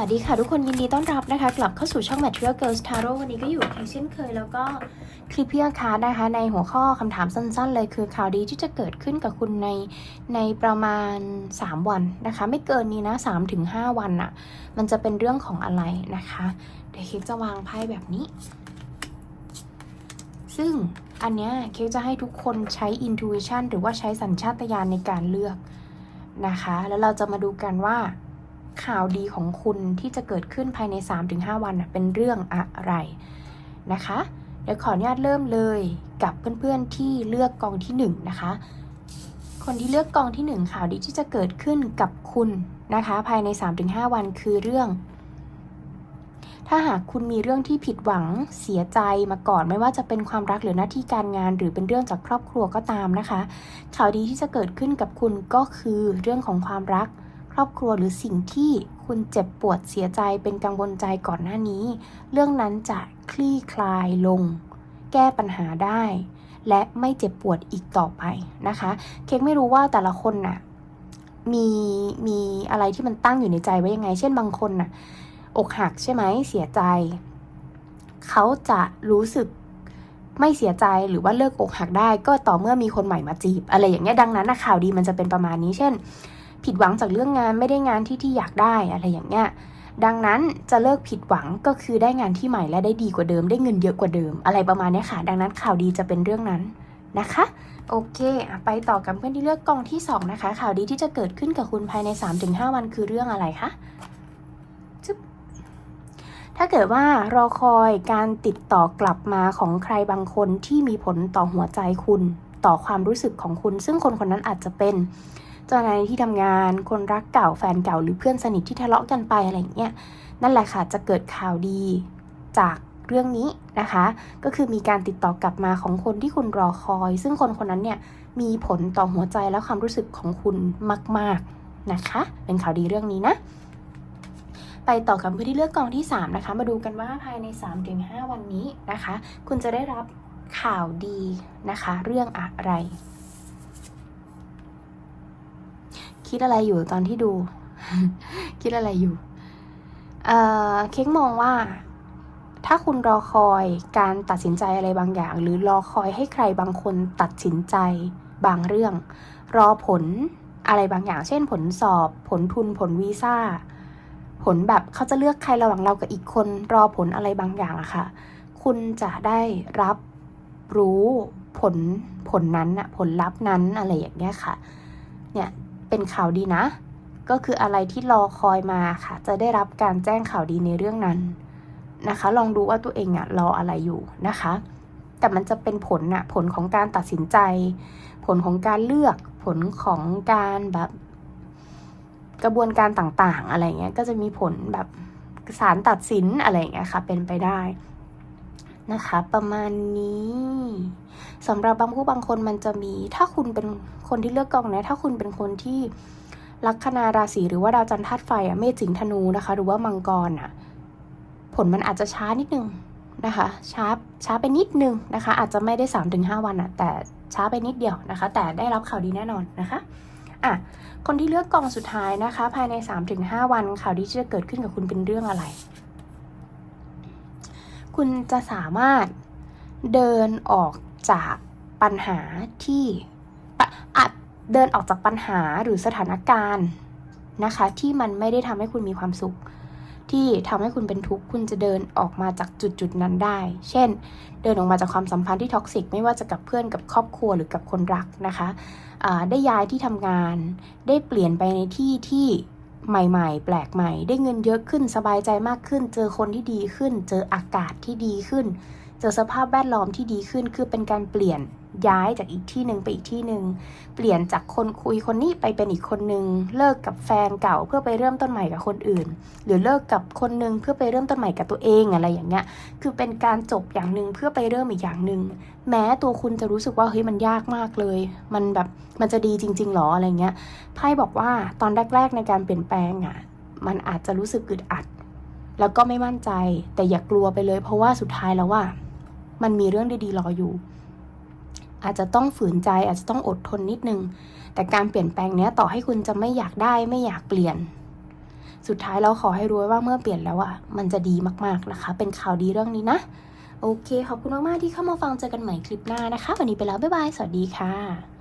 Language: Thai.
วัสดีค่ะทุกคนยินดีต้อนรับนะคะ กลับเข้าสู่ช่อง Material Girls Tarot วันนี้ก็อยู่กับเช่นเคย แล้วก็คลิปพี่อาคาร์นะคะ ในหัวข้อคำถามสั้นๆ เลยคือข่าวดีที่จะเกิดขึ้นกับคุณในในประมาณ 3 วันนะคะ ไม่เกินนี้นะ 3-5 วันอะมันจะเป็นเรื่องของอะไรนะคะ เดี๋ยวเค้กจะวางไพ่แบบนี้ ซึ่งอันเนี้ยเค้กจะให้ทุกคนใช้ intuition หรือว่าใช้สัญชาตญาณในการเลือกนะคะ แล้วเราจะมาดูกันว่า ข่าวดีของคุณที่จะเกิดขึ้นภายใน 3-5 วันเป็นเรื่องอะไรนะคะเดี๋ยวขออนุญาตเริ่มเลยกับเพื่อนๆที่เลือกกองที่ 1 นะคะ คนที่เลือกกองที่ 1 ข่าวดีที่จะเกิดขึ้นกับคุณนะคะ ภายใน 3-5 วันคือเรื่อง ถ้าหากคุณมีเรื่องที่ผิดหวังเสียใจมาก่อน ไม่ว่าจะเป็นความรักหรือหน้าที่การงาน หรือเป็นเรื่องจากครอบครัวก็ตามนะคะ ข่าวดีที่จะเกิดขึ้นกับคุณก็คือเรื่องของความรัก รอบครัวหรือสิ่งที่คุณเจ็บปวดเสียใจเป็นกังวลใจก่อนหน้านี้ เรื่องนั้นจะคลี่คลายลง แก้ปัญหาได้ และไม่เจ็บปวดอีกต่อไปนะคะ เค้กไม่รู้ว่าแต่ละคนน่ะมีมีอะไรที่มันตั้งอยู่ในใจไว้ยังไง เช่นบางคนน่ะ อกหักใช่ไหมเสียใจ เขาจะรู้สึกไม่เสียใจหรือว่าเลิกอกหักได้ ก็ต่อเมื่อมีคนใหม่มาจีบ อะไรอย่างเงี้ยดังนั้นนะข่าวดีมันจะเป็นประมาณนี้ เช่น ผิดหวังจากเรื่องงานไม่ได้งานที่ที่อยากได้อะไรอย่างเงี้ยดังนั้นจะเลิกผิดหวังก็คือได้งานที่ใหม่และได้ดีกว่าเดิม ได้เงินเยอะกว่าเดิม อะไรประมาณนี้ค่ะ ดังนั้นข่าวดีจะเป็นเรื่องนั้นนะคะโอเค ไปต่อกับเพื่อนที่เลือกกองที่ 2 นะคะ ข่าวดีที่จะเกิดขึ้นกับคุณภายใน 3-5 วันคือเรื่องอะไรคะจึ๊บถ้าเกิดว่ารอคอยการติดต่อกลับมาของใครบางคนที่มีผลต่อหัวใจคุณ ต่อความรู้สึกของคุณ ซึ่งคนคนนั้นอาจจะเป็น เจ้านายที่ทำงาน คนรักเก่าแฟนเก่าหรือเพื่อนสนิทที่ทะเลาะกันไปอะไรอย่างเงี้ยนั่นแหละค่ะจะเกิดข่าวดีจากเรื่องนี้นะคะ ก็คือมีการติดต่อกลับมาของคนที่คุณรอคอย ซึ่งคนคนนั้นเนี่ยมีผลต่อหัวใจและความรู้สึกของคุณมาก ๆนะคะ เป็นข่าวดีเรื่องนี้นะ ไปต่อกับเพื่อนที่เลือกกองที่ 3 นะคะ มาดูกันว่าภายใน 3-5 วันนี้นะคะ คุณจะได้รับข่าวดีนะคะ เรื่องอะไร คิดอะไรอยู่ตอนที่ดู คิดอะไรอยู่ เอ่อ เค้กมองว่า ถ้าคุณรอคอยการตัดสินใจอะไรบางอย่าง หรือรอคอยให้ใครบางคนตัดสินใจบางเรื่อง รอผลอะไรบางอย่าง เช่น ผลสอบ ผลทุน ผลวีซ่า ผลแบบเขาจะเลือกใครระหว่างเรากับอีกคน รอผลอะไรบางอย่างอะค่ะ คุณจะได้รับรู้ผลผลนั้นอะผลลัพธ์นั้นอะไรอย่างเงี้ยค่ะ เนี่ย เป็นข่าวดีนะ ก็คืออะไรที่รอคอยมาค่ะ จะได้รับการแจ้งข่าวดีในเรื่องนั้นนะคะ ลองดูว่าตัวเองอะรออะไรอยู่นะคะ แต่มันจะเป็นผลอะผลของการตัดสินใจ ผลของการเลือกผลของการแบบกระบวนการต่างๆ อะไรเงี้ยก็จะมีผลแบบศาลตัดสินอะไรเงี้ยค่ะ เป็นไปได้ นะคะ ประมาณนี้สำหรับบางผู้บางคนมันจะมี ถ้าคุณเป็นคนที่เลือกกองนี้ยถ้าคุณเป็นคนที่ลัคนาราศีหรือว่าดาวจันทร์ธาตุไฟอะเมษสิงธนูนะคะ หรือว่ามังกรอะผลมันอาจจะช้านิดนึงนะคะช้าช้าไปนิดนึงนะคะ อาจจะไม่ได้3าถึงหวันอะแต่ช้าไปนิดเดียวนะคะ แต่ได้รับข่าวดีแน่นอนนะคะอะคนที่เลือกกองสุดท้ายนะคะ ภายใน 3-5 วันข่าวดีที่จะเกิดขึ้นกับคุณเป็นเรื่องอะไร คุณจะสามารถเดินออกจากปัญหาที่ปะอะเดินออกจากปัญหาหรือสถานการณ์นะคะ ที่มันไม่ได้ทำให้คุณมีความสุข ที่ทำให้คุณเป็นทุกข์คุณจะเดินออกมาจากจุดจุดนั้นได้ เช่น เดินออกมาจากความสัมพันธ์ที่ท็อกซิกไม่ว่าจะกับเพื่อนกับครอบครัวหรือกับคนรักนะคะได้ย้ายที่ทำงาน ได้เปลี่ยนไปในที่ที่ ใหม่ๆ แปลกใหม่ ได้เงินเยอะขึ้นสบายใจมากขึ้น เจอคนที่ดีขึ้น เจออากาศที่ดีขึ้น เจอสภาพแวดล้อมที่ดีขึ้นคือเป็นการเปลี่ยนย้ายจากอีกที่หนึ่งไปอีกที่หนึ่งเปลี่ยนจากคนคุยคนนี้ไปเป็นอีกคนหนึ่งเลิกกับแฟนเก่าเพื่อไปเริ่มต้นใหม่กับคนอื่น หรือเลิกกับคนหนึ่งเพื่อไปเริ่มต้นใหม่กับตัวเองอะไรอย่างเงี้ยคือเป็นการจบอย่างหนึ่งเพื่อไปเริ่มอีกอย่างหนึ่งแม้ตัวคุณจะรู้สึกว่าเฮ้ยมันยากมากเลย มันแบบมันจะดีจริงๆหรออะไรเงี้ยไพ่บอกว่าตอนแรก ๆ ในการเปลี่ยนแปลงอะมันอาจจะรู้สึกอึดอัด แล้วก็ไม่มั่นใจแต่อย่ากกลัวไปเลย เพราะว่าสุดท้ายแล้วว่า มันมีเรื่องดีๆรออยู่ อาจจะต้องฝืนใจอาจจะต้องอดทนนิดนึง แต่การเปลี่ยนแปลงเนี้ยต่อให้คุณจะไม่อยากได้ไม่อยากเปลี่ยน สุดท้ายเราขอให้รู้ไว้ว่าเมื่อเปลี่ยนแล้วอะมันจะดีมากๆนะคะ เป็นข่าวดีเรื่องนี้นะโอเค ขอบคุณมาก ๆ ที่เข้ามาฟังเจอกันใหม่คลิปหน้านะคะ วันนี้ไปแล้ว บ๊ายบาย สวัสดีค่ะ